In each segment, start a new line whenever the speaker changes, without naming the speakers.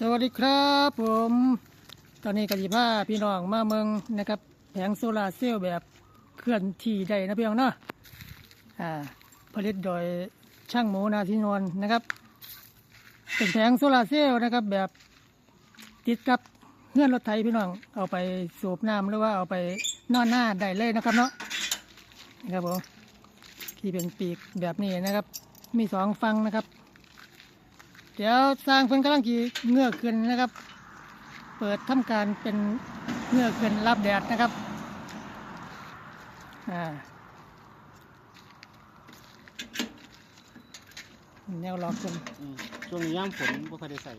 สวัสดีครับผม ตอนนี้กสิพาพี่น้องมาเมืองนะครับ แผงโซลาเซลล์แบบเคลื่อนที่ได้นะพี่น้องเนาะอ่าผลิตโดยช่างหมูนาทินวลนะครับ เป็นแผงโซลาเซลล์นะครับแบบติดกับเงื่อนรถไถพี่น้องเอาไปสูบน้ำหรือว่าเอาไปนอนหน้าได้เลยนะครับเนาะนะครับผมที่เป็นปีกแบบนี้นะครับ มีสองฟังนะครับ เดี๋ยวสร้างเพิ่นกำลังกีเงือกขึ้นนะครับ เปิดทำการเป็นเงือกขึ้นรับแดดนะครับอ่าแนวล็อกขึ้น
อืมช่วงนี้ย่ามฝนบ่ค่อยได้ใส่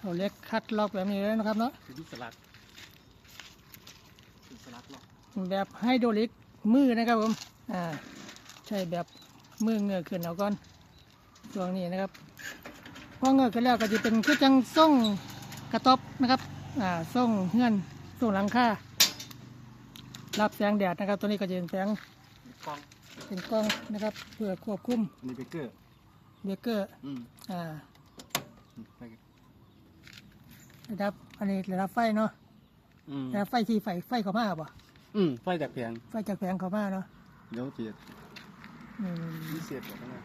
เอาเล็กคัดล็อกแบบนี้เลยนะครับเนาะ
คือดิสลักดิสลักหรอก
แบบไฮโดรลิกมือนะครับผมอ่าใช่แบบมือเงือกขึ้นเอาก่อน ช่วงนี้นะครับพอเงือกขึ้นแล้วก็จะเป็นคือจังส่งกระต๊อบนะครับอ่าส่งเงื่อนส่งหลังคารับแสงแดดนะครับ ตัวนี้ก็จะเป็นแสง
กล้อง
เป็นกล้องนะครับ เพื่อควบคุม
อันนี้เบเกอร์
เบรกเกอร์
อืม
อ่า
ไป
ระดับอันนี้ระดับไฟเนาะ
อืม
ระดับไฟที่ไฟไฟเข้ามาบ่
อืมไฟจากแผง
ไฟจากแผงเข้ามาเนาะ
เดี๋ยวเสีย
อืม
มีเสียบออกมา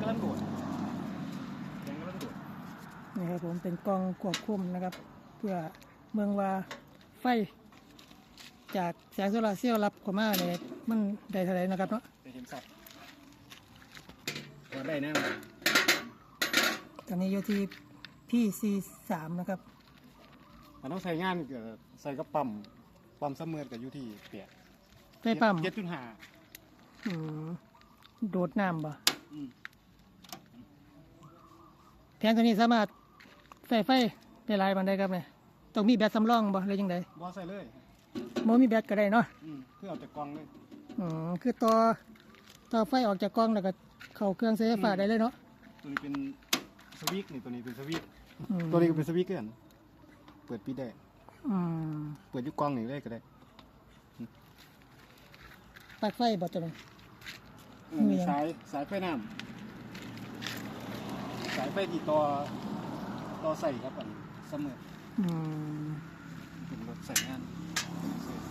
กำลังโดดแผงกำลังโดด
นี่ครับผมเป็นกล้องควบคุมนะครับ เพื่อเมืองว่าไฟ จากแสงโซลาร์เซลล์รับเข้ามาเนี่ยมันได้เท่าไหร่นะครับเนาะ
ไปเห็นสัตว์พอได้แน่
ตอนนี้อยู่ที่พี่ซีสามนะครับ
มันต้องใส่งานกับใส่กระปั๊มปั๊มเสมอกับอยู่ที่เปียก
ไฟปั๊ม
เจ็ดจุดห้า
อืมโดดน้ำบ่
อืม
แผงตัวนี้สามารถใส่ไฟได้หลายบันไดครับเนี่ยต้องมีแบตสำรองบ่หรือยังไง
บอใส่เลย
บ่มีแบตก็ได้เนาะ
อืมเพื่อเอาจากกล่องเลย
อืมคือต่อต่อไฟออกจากกล้องแล้วก็เข้าเครื่องใช้ไฟฟ้าได้เลยเนาะ
ตัวนี้เป็นสวิตช์นี่ตัวนี้เป็นสวิตช์
อืม
ตัวนี้ก็เป็นสวิตช์เกันเปิดปิดได้
อืม
เปิดอยุกกล้องนี่ได้ก็ได้
ปลั๊กไฟบ่ตัวนี้
อืม
มียัง
สายสายไฟน้ำ สายไฟที่ต่อต่อใส่ครับอันเสมอ
อืม
เป็นรถใส่งาน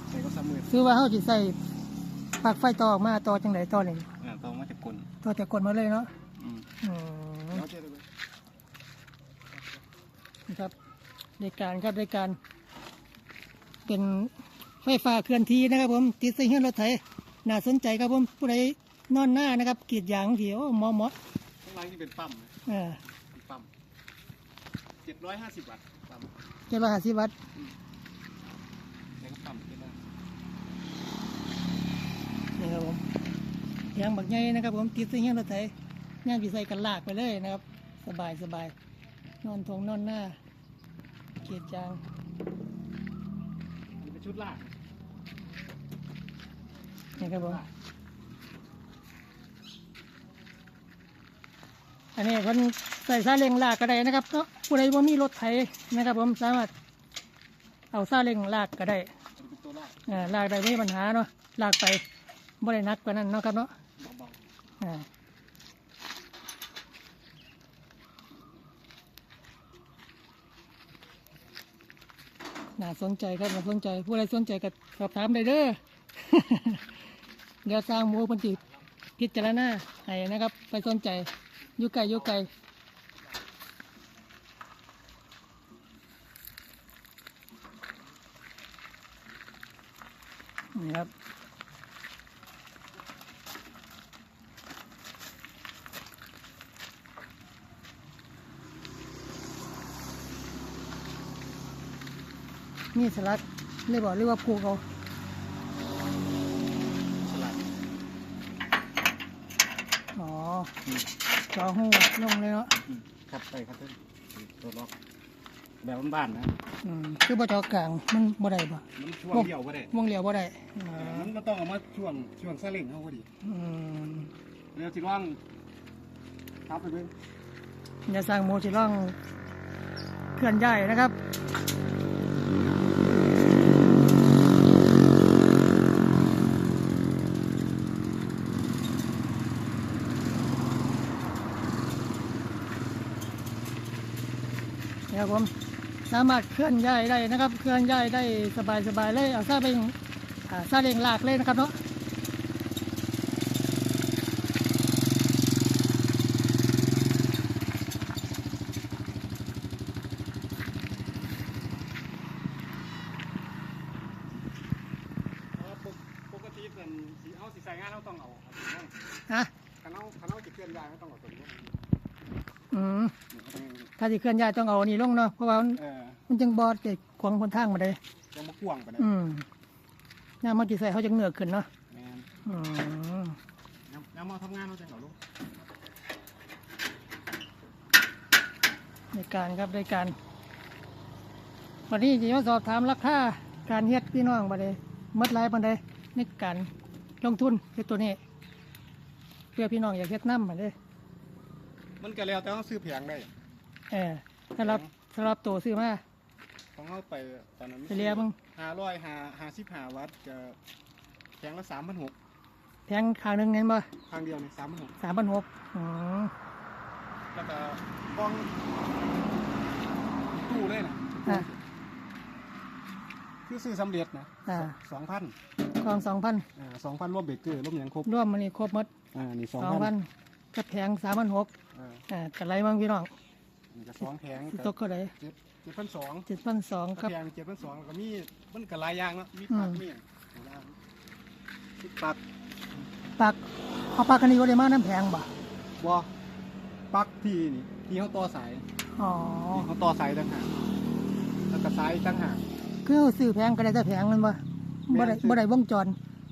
ใส่ก็เสมอ
คือว่าเฮาสิใส่ปลั๊กไฟต่อออกมาต่อจังไดต่อนี่
อ่าต่อมาจากกล
ต่อจากกดมาเลยเนาะ
อืม
อืม
แล้วเจ๊เลย
นะครับในการครับในการ เป็นไฟฟ้าเคลื่อนที่นะครับผมติดใส่เฮือนรถไถน่าสนใจครับผมผู้ใดนอนหน้านะครับกรีดยางที่โอ้เหมาะเหมาะ
ข้างล่างนี่เป็นปั๊มนะ
เออ
เป็นปั๊มเจ็ดร้อยห้าสิบวัตต์ปั๊ม
เจ็ดร้อยห้าสิบวัตต์
แล้วก็ปั๊มเจ็ดร้อย
นี่ครับผมยางบักใหญ่นะครับผมติดใส่เฮือนรถไถย่างที่ใส่กันลากไปเลยนะครับ สบายสบายนอนทงนอนหน้ากรีดยาง
นี่เป็นชุดลาก
นี่ครับผม อันนี้เพิ่นใส่ซาเล้งลากก็ได้นะครับเนาะผู้ใดว่ามีรถไถนะครับ ผมสามารถเอาซาเล้งลากก็ได้
ลาก
ได้ไม่มีปัญหาเนาะลากไปบ่ได้นักกว่านั้นเนาะครับเนาะน่าสนใจครับน่าสนใจ ผู้ใดสนใจก็สอบถามได้เด้อเดี๋ยวสร้างมูพันธิพิจารณาให้นะครับ ไปสนใจ อยู่ไกลอยู่ไกลนี่ครับนี่สลัดเลยบอกเรียกว่าผูเอา จอหูลงเลยเนาะ
อืมครับไปครับเพื่อนตัวล็อกแบบบ้านๆนะ
อืมคือบ่จอกลางมันบ่ได้บ่
มันช่วงเดียวก็ได้
วงเหลียวบ่ได้อ๋อ
มันก็ต้องเอามาช่วงช่วงซาเล้งเขาพอดี
อืม
เดี๋ยวที่ร่างครับไปเบิ่ง
เดี๋ยวสร้างหมูสิลองเคลื่อนย้ายนะครับนะครับผมสามารถเคลื่อนย้ายได้นะครับ เคลื่อนย้ายได้สบายๆเลยเอาซาเล้งอ่าซาเล้งลากเลยนะครับเนาะ
เพราะว่าปกปกติเป็นสีเอาสีใส่งานเราต้องเอาเอาตัวนี้
ฮะ
คันเอาคันเอาจะเคลื่อนย้ายเราต้องเอาตัวนี้
อืม
นี่
ถ้าสิเคลื่อนย้ายต้องเอาอันนี้ลงเนาะเพราะว่ามัน
เออ
มันจังบอดเกิดขวางคนทางมาได้
ยังมากวางไปนะ
อืมย่ามมากี่ใส่เขาจะเหงือกขึ้นเนาะ
แม่น
อืม
ยังยังมาทำงานเราจะเหงาลูก
ในการครับในการ วันนี้จะมาสอบถามราคาการเฮ็ดพี่น้องบัดนี้หมดหลายบันไดในการลงทุนเฮ็ดตัวนี้ เพื่อพี่น้องอยากเฮ็ดน้ำบัดนี้
มันก็แล้วแต่เราซื้อแผงได้
เออสำหรับสำหรับตัวซื้อมา
ของเราไปตอนนั้น
ไปเรียมึง
ห้าร้อยห้าห้าสิบห้าวัตต์จะแผงละสามพันหก
แพงข้างหนึงเงินบ่
ครั้งเดียวนี่สามพันหก
สามพันหกอืม
แล้วก็กล้องตู้เลยนะ
อะ
คือซื้อสำเร็จนะ
อ่า
สองพัน
กองสองพัน
อ่าสองพันรวมเบรกเกอร์รวมอย่างครบ
รวมมันนี่ครบหมด
อ่านี่สอง
สอง
พั
พั
น
นกับแพงสามพันหก
อ่า
อ่ากันไรบ้างพี่น้อง
นี่ก็สองแผง
สิ
ก็
ตกก็ได้
เจ็ดเจ็ดพันสอง
เจ็ดพันสองกับ
แผงเจ็ดพันสองแล้วก็มีมันก็หลายอย่างเนาะมี
อืม
ปักมีอย่างหลายอย่างมีปัก
ปักเอาปักกันนี้ก็ได้มาน้ำแพงบ่
บอปักที่นี่ที่เขาต่อสาย
อ๋อ
ที่เขาต่อสายต่างหากแล้วก็สายต่างหาก
คือซื้อแพงก็ได้แต่แพงมันบ่บ่ได้
แม่นซื้อ
บ่ได้วงจร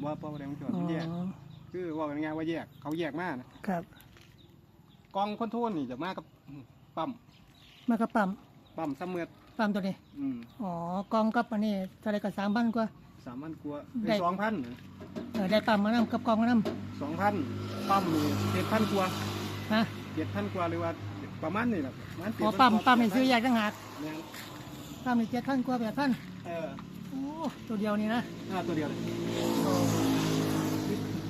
ว่าเป้าแดงจอด
อ๋อ
มันแยกคือว่าเป็นไงว่าแยกเขาแยกมากนะครับ กองคอนโทรลนี่จะมากับปั๊ม
มันก็ปั๊ม
ปั๊มซัมเมอร์
ปั๊มตัวนี้
อืม
อ๋อกองกับอันนี้เท่าไรก็สามพันกว่า
สามพันกว่า
ได้
สองพัน
เออได้ปั๊มมานํกับกองมานํ
สองพันปั๊มนี่เจ็ดพันกว่า
ฮะ
เจ็ดพันกว่าหรือว่าประมาณนี่แหละประมาณ
อ๋อ
7,000
ปั๊มปั๊มนี่
กว่า
ซื้อแยกต่างหาก
แม่น
ปั๊มนี่เจ็ดพันกว่าแปดพัน
เออ
โอ้ตัวเดียวนี่นะ
หน้าตัวเดียวเลย
โอ้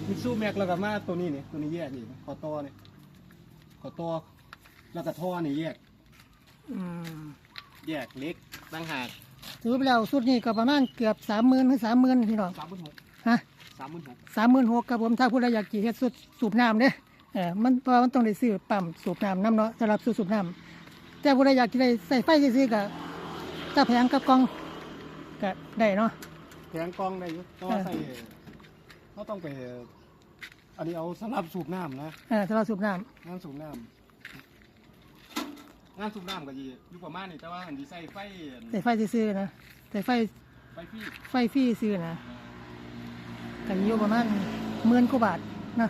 มิตซูแม็กแล้วก็มาตัวนี้นี่ตัวนี้แยกนี่ขอต่อนี่ข อต่อแล้วก็ท่อนี่แยก
อืม
แยกเล็กต่างหาก
ถือไปแล้วสุดนี่ก็ประมาณเกือบสามหมื่นถึงสามหมื่นพี่น้อง
สามพันหก
ฮะ
สามพันหก
สามหมื่นหกครับผมถ้าผู้ใดอยากจีเฮ็ดสูบสูบน้ำเด้เออมันเพราะว่ามันต้องได้ซื้อปั๊มสูบน้ำน้ำเนาะสำหรับสูบสูบน้ำแต่ผู้ใดอยากจะได้ใส่ไฟซื้อๆก็ถ้าแพงกับกล่องก็ได้เนาะ
แผงกล้องได้อยู่แต่ว่าใส่เขาต้องไป อันนี้เอาสำหรับสูบน้ำนะ
เออสำหรับสูบน้
งานสูบน้ำงานสูบน้ำก็ยีอยู่ประมาณนี้แต่ว่าอันที่ใส่ไฟำ
ใส่ไฟซื้อๆนะใส่ไฟ
ไฟพี่
ไฟฟรีซื้อนะก็อยู่ประมาณหมื่นกว่าบาทนะ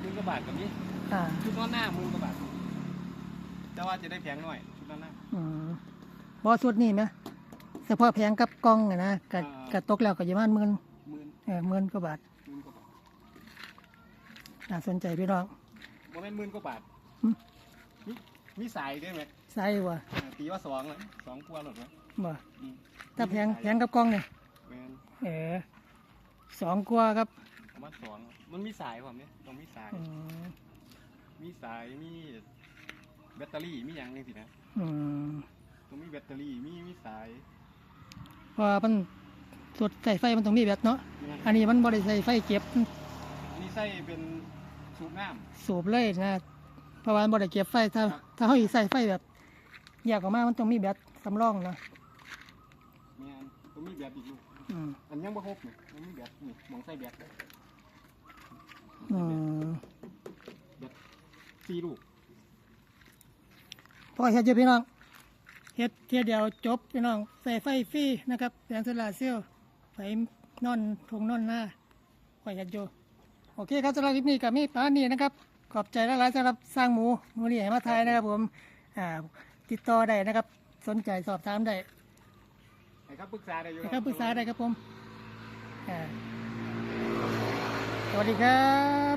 หมื่นกว่าบาทกับนี้
อ่า
ชุดนอนหน้าหมื่นกว่าบาทแต่ว่าจะได้แพงหน่อยชุดนอนหน้า
อืมบอสุดนี่ไหมเฉพาะแพงกับกล่องอะนะกะ
อ่า
กะตกแล้วก็อยู่ประมาณหมื่น
หมื่น
เออหมื่นกว่าบาท
หมื่นกว่าบาท
น่าสนใจพี่น้อง
โมเมนหมื่นกว่าบาท
หึ
มีมีสายด้วยไหม
ใส่ว่ะ
อ่าตีว่าสองนะสองกว่าหรอวะ
บ่
อืม
ถ้าแพงแพงกับกล่องเนี่ย
แมน
เออสองกว่าครับ
ประมาณสองมันมีสายผมเนี่ยต้องมีสาย
อืม
มีสายมีแบตเตอรี่มีอย่างหนึงสินะ
อืม
ต้องมีแบตเตอรี่มีมีสาย
เพราะว่ามันสุดใส่ไฟมันต้องมีแบตเนาะ
แม่น
อันนี้มันบริใส่ไฟเก็บ
อันนี้ใส่เป็น สูบน้
สูบเลยนะเพราะว่ามันบริเก็บไฟถ้าถ้าเขาอีใส่ไฟแบบแยกออกมามันต้องมีแบตสำรองนะำ
แม่นต้องมีแบตอีกลูก
อืม
อันยังบ่ครบนี่ต้องมีแบตนี่มองใส่แบตเลย
อืม
แบตสี่ลูก
พอเฮ็ดอยู่พี่น้องเฮ็ดเทียเดียวจบพี่น้องใส่ไฟฟรีนะครับแสงโซลาร์เซลล์ไฟนอนทงนอนหน้าพอเฮ็ดอยู่ โอเคครับสำหรับคลิปนี้กับมีปานนี้นะครับ ขอบใจหลายๆสำหรับสร้างหมูหมูนี่ให้มาทายนะครับผมอ่าติดต่อได้นะครับ สนใจสอบถามได้
ให้ครับปรึกษาได้อยู่
นะครับปรึกษาได้ครับผมอ่าสวัสดีครับ